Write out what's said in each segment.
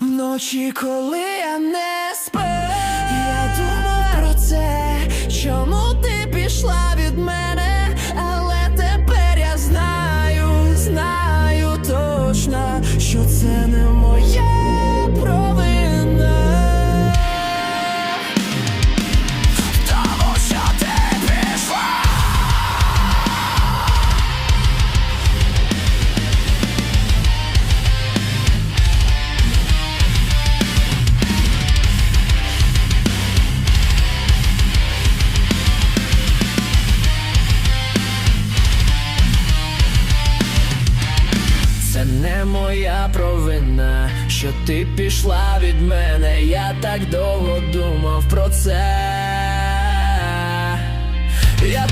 Вночі, коли я не спав, не моя провина, що ти пішла від мене. Я так довго думав про це. Я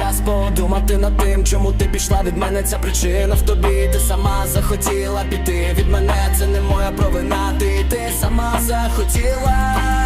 час подумати над тим, чому ти пішла від мене. Ця причина в тобі. Ти сама захотіла піти від мене. Це не моя провина. Ти, ти сама захотіла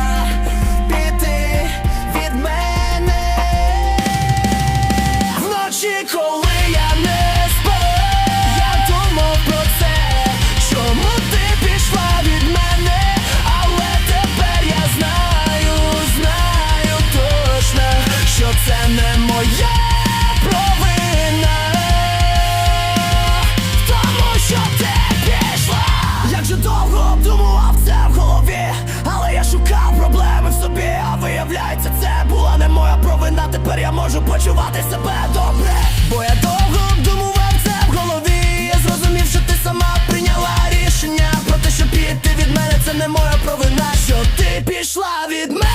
почувати себе добре. Бо я довго обдумував це в голові. Я зрозумів, що ти сама прийняла рішення про те, що піти від мене, це не моя провина, що ти пішла від мене.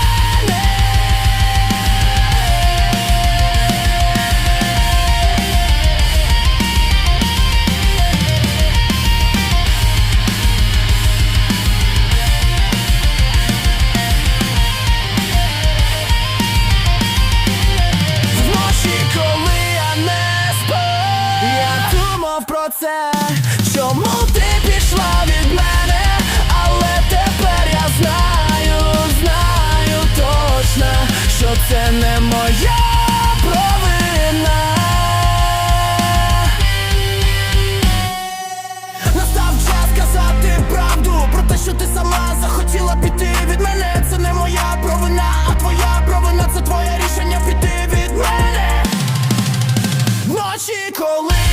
це, чому ти пішла від мене, але тепер я знаю, знаю точно, що це не моя провина. Настав час казати правду про те, що ти сама захотіла піти від мене. Це не моя провина, а твоя провина це твоє рішення піти від мене. Ночі коли